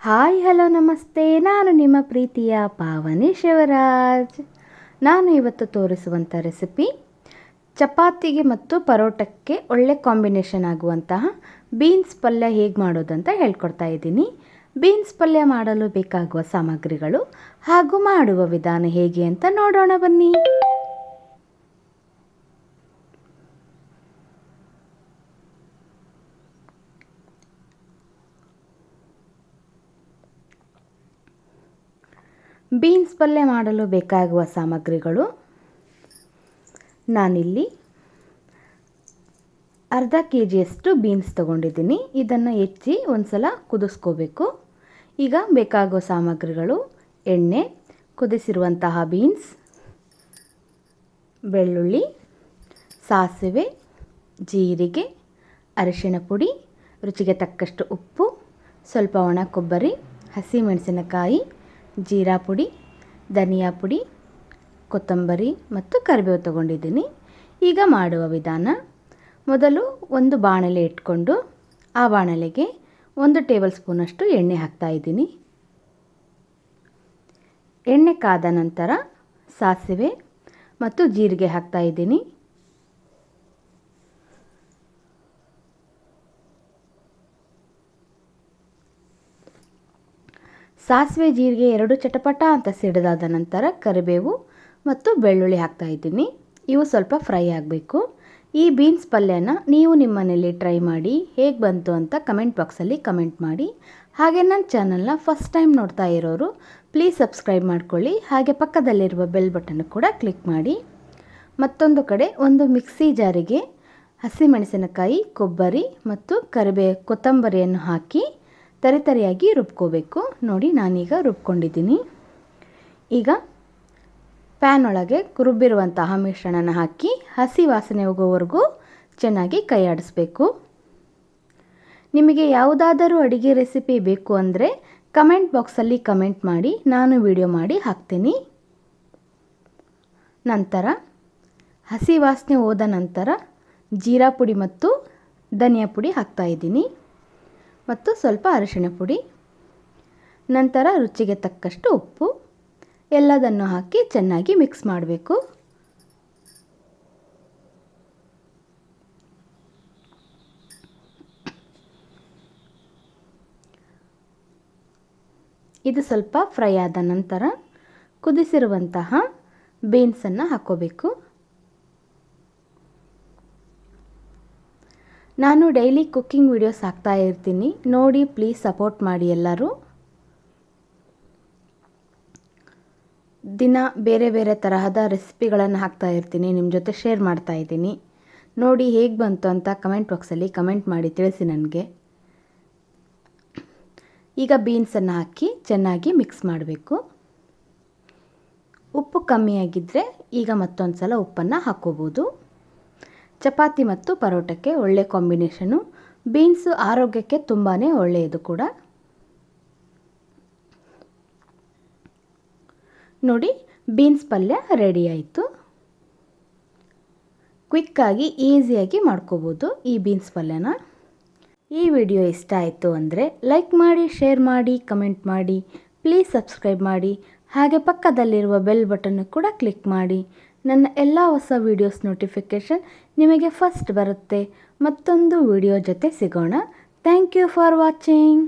Hi, hello, ನಮಸ್ತೆ. ನಾನು ನಿಮ್ಮ ಪ್ರೀತಿಯ ಪಾವನಿ ಶಿವರಾಜ್. ನಾನು ಇವತ್ತು ತೋರಿಸುವಂಥ ರೆಸಿಪಿ ಚಪಾತಿಗೆ ಮತ್ತು ಪರೋಟಕ್ಕೆ ಒಳ್ಳೆ ಕಾಂಬಿನೇಷನ್ ಆಗುವಂತಹ ಬೀನ್ಸ್ ಪಲ್ಯ ಹೇಗೆ ಮಾಡೋದು ಅಂತ ಹೇಳ್ಕೊಡ್ತಾ ಇದ್ದೀನಿ. ಬೀನ್ಸ್ ಪಲ್ಯ ಮಾಡಲು ಬೇಕಾಗುವ ಸಾಮಗ್ರಿಗಳು ಹಾಗೂ ಮಾಡುವ ವಿಧಾನ ಹೇಗೆ ಅಂತ ನೋಡೋಣ ಬನ್ನಿ. ಬೀನ್ಸ್ ಪಲ್ಯ ಮಾಡಲು ಬೇಕಾಗುವ ಸಾಮಗ್ರಿಗಳು. ನಾನಿಲ್ಲಿ ಅರ್ಧ ಕೆ ಜಿಯಷ್ಟು ಬೀನ್ಸ್ ತಗೊಂಡಿದ್ದೀನಿ. ಇದನ್ನು ಹೆಚ್ಚಿ ಒಂದು ಸಲ ಕುದಿಸ್ಕೋಬೇಕು. ಈಗ ಬೇಕಾಗುವ ಸಾಮಗ್ರಿಗಳು, ಎಣ್ಣೆ, ಕುದಿಸಿರುವಂತಹ ಬೀನ್ಸ್, ಬೆಳ್ಳುಳ್ಳಿ, ಸಾಸಿವೆ, ಜೀರಿಗೆ, ಅರಿಶಿಣ ಪುಡಿ, ರುಚಿಗೆ ತಕ್ಕಷ್ಟು ಉಪ್ಪು, ಸ್ವಲ್ಪ ಒಣ ಕೊಬ್ಬರಿ, ಹಸಿಮೆಣಸಿನಕಾಯಿ ಜೀರಾ ಪುಡಿ, ಧನಿಯಾ ಪುಡಿ, ಕೊತ್ತಂಬರಿ ಮತ್ತು ಕರಿಬೇವು ತಗೊಂಡಿದ್ದೀನಿ. ಈಗ ಮಾಡುವ ವಿಧಾನ, ಮೊದಲು ಒಂದು ಬಾಣಲೆ ಇಟ್ಕೊಂಡು ಆ ಬಾಣಲೆಗೆ ಒಂದು ಟೇಬಲ್ ಸ್ಪೂನಷ್ಟು ಎಣ್ಣೆ ಹಾಕ್ತಾ ಇದ್ದೀನಿ. ಎಣ್ಣೆ ಕಾದ ನಂತರ ಸಾಸಿವೆ ಮತ್ತು ಜೀರಿಗೆ ಹಾಕ್ತಾ ಇದ್ದೀನಿ. ಸಾಸಿವೆ ಜೀರಿಗೆ ಎರಡು ಚಟಪಟ ಅಂತ ಸಿಡಿದಾದ ನಂತರ ಕರಿಬೇವು ಮತ್ತು ಬೆಳ್ಳುಳ್ಳಿ ಹಾಕ್ತಾ ಇದ್ದೀನಿ. ಇವು ಸ್ವಲ್ಪ ಫ್ರೈ ಆಗಬೇಕು. ಈ ಬೀನ್ಸ್ ಪಲ್ಯನ ನೀವು ನಿಮ್ಮ ಟ್ರೈ ಮಾಡಿ, ಹೇಗೆ ಬಂತು ಅಂತ ಕಮೆಂಟ್ ಬಾಕ್ಸಲ್ಲಿ ಕಮೆಂಟ್ ಮಾಡಿ. ಹಾಗೆ ನನ್ನ ಚಾನಲ್ನ ಫಸ್ಟ್ ಟೈಮ್ ನೋಡ್ತಾ ಇರೋರು, ಪ್ಲೀಸ್ ಸಬ್ಸ್ಕ್ರೈಬ್ ಮಾಡ್ಕೊಳ್ಳಿ. ಹಾಗೆ ಪಕ್ಕದಲ್ಲಿರುವ ಬೆಲ್ ಬಟನ್ ಕೂಡ ಕ್ಲಿಕ್ ಮಾಡಿ. ಮತ್ತೊಂದು ಕಡೆ ಒಂದು ಮಿಕ್ಸಿ ಜಾರಿಗೆ ಹಸಿಮೆಣಸಿನಕಾಯಿ, ಕೊಬ್ಬರಿ ಮತ್ತು ಕರಿಬೇ, ಕೊತ್ತಂಬರಿಯನ್ನು ಹಾಕಿ ತರಿತರಿಯಾಗಿ ರುಬ್ಕೋಬೇಕು. ನೋಡಿ, ನಾನೀಗ ರುಬ್ಕೊಂಡಿದ್ದೀನಿ. ಈಗ ಪ್ಯಾನ್ ಒಳಗೆ ರುಬ್ಬಿರುವಂತಹ ಮಿಶ್ರಣನ ಹಾಕಿ ಹಸಿ ವಾಸನೆ ಹೋಗೋವರೆಗೂ ಚೆನ್ನಾಗಿ ಕೈಯಾಡಿಸ್ಬೇಕು ನಿಮಗೆ ಯಾವುದಾದರೂ ಅಡುಗೆ ರೆಸಿಪಿ ಬೇಕು ಅಂದರೆ ಕಮೆಂಟ್ ಬಾಕ್ಸಲ್ಲಿ ಕಮೆಂಟ್ ಮಾಡಿ, ನಾನು ವಿಡಿಯೋ ಮಾಡಿ ಹಾಕ್ತೀನಿ. ನಂತರ ಹಸಿ ವಾಸನೆ ಹೋದ ನಂತರ ಜೀರಾ ಪುಡಿ ಮತ್ತು ಧನಿಯಾ ಪುಡಿ ಹಾಕ್ತಾಯಿದ್ದೀನಿ ಮತ್ತು ಸ್ವಲ್ಪ ಅರಿಶಿಣ ಪುಡಿ, ನಂತರ ರುಚಿಗೆ ತಕ್ಕಷ್ಟು ಉಪ್ಪು, ಎಲ್ಲದನ್ನು ಹಾಕಿ ಚೆನ್ನಾಗಿ ಮಿಕ್ಸ್ ಮಾಡಬೇಕು. ಇದು ಸ್ವಲ್ಪ ಫ್ರೈ ಆದ ನಂತರ ಕುದಿಸಿರುವಂತಹ ಬೀನ್ಸನ್ನು ಹಾಕೋಬೇಕು. ನಾನು ಡೈಲಿ ಕುಕ್ಕಿಂಗ್ ವೀಡಿಯೋಸ್ ಹಾಕ್ತಾ ಇರ್ತೀನಿ. ನೋಡಿ ಪ್ಲೀಸ್ ಸಪೋರ್ಟ್ ಮಾಡಿ ಎಲ್ಲರೂ. ದಿನ ಬೇರೆ ಬೇರೆ ತರಹದ ರೆಸಿಪಿಗಳನ್ನು ಹಾಕ್ತಾ ಇರ್ತೀನಿ. ನಿಮ್ಮ ಜೊತೆ ಶೇರ್ ಮಾಡ್ತಾ ಇದ್ದೀನಿ. ನೋಡಿ, ಹೇಗೆ ಬಂತು ಅಂತ ಕಮೆಂಟ್ ಬಾಕ್ಸಲ್ಲಿ ಕಮೆಂಟ್ ಮಾಡಿ ತಿಳಿಸಿ ನನಗೆ. ಈಗ ಬೀನ್ಸನ್ನು ಹಾಕಿ ಚೆನ್ನಾಗಿ ಮಿಕ್ಸ್ ಮಾಡಬೇಕು. ಉಪ್ಪು ಕಮ್ಮಿಯಾಗಿದ್ದರೆ ಈಗ ಮತ್ತೊಂದು ಸಲ ಉಪ್ಪನ್ನು ಹಾಕ್ಕೋಬೋದು ಚಪಾತಿ ಮತ್ತು ಪರೋಟಕ್ಕೆ ಒಳ್ಳೆ ಕಾಂಬಿನೇಷನು. ಬೀನ್ಸು ಆರೋಗ್ಯಕ್ಕೆ ತುಂಬಾ ಒಳ್ಳೆಯದು ಕೂಡ. ನೋಡಿ, ಬೀನ್ಸ್ ಪಲ್ಯ ರೆಡಿ ಆಯಿತು. ಕ್ವಿಕ್ಕಾಗಿ ಈಸಿಯಾಗಿ ಮಾಡ್ಕೋಬೋದು ಈ ಬೀನ್ಸ್ ಪಲ್ಯನ. ಈ ವಿಡಿಯೋ ಇಷ್ಟ ಆಯಿತು ಅಂದರೆ ಲೈಕ್ ಮಾಡಿ ಶೇರ್ ಮಾಡಿ ಕಮೆಂಟ್ ಮಾಡಿ ಪ್ಲೀಸ್ ಸಬ್ಸ್ಕ್ರೈಬ್ ಮಾಡಿ. ಹಾಗೆ ಪಕ್ಕದಲ್ಲಿರುವ ಬೆಲ್ ಬಟನ್ನು ಕೂಡ ಕ್ಲಿಕ್ ಮಾಡಿ. ನನ್ನ ಎಲ್ಲ ಹೊಸ ವೀಡಿಯೋಸ್ ನೋಟಿಫಿಕೇಷನ್ ನಿಮಗೆ ಫಸ್ಟ್ ಬರುತ್ತೆ. ಮತ್ತೊಂದು ವಿಡಿಯೋ ಜೊತೆ ಸಿಗೋಣ. Thank you for watching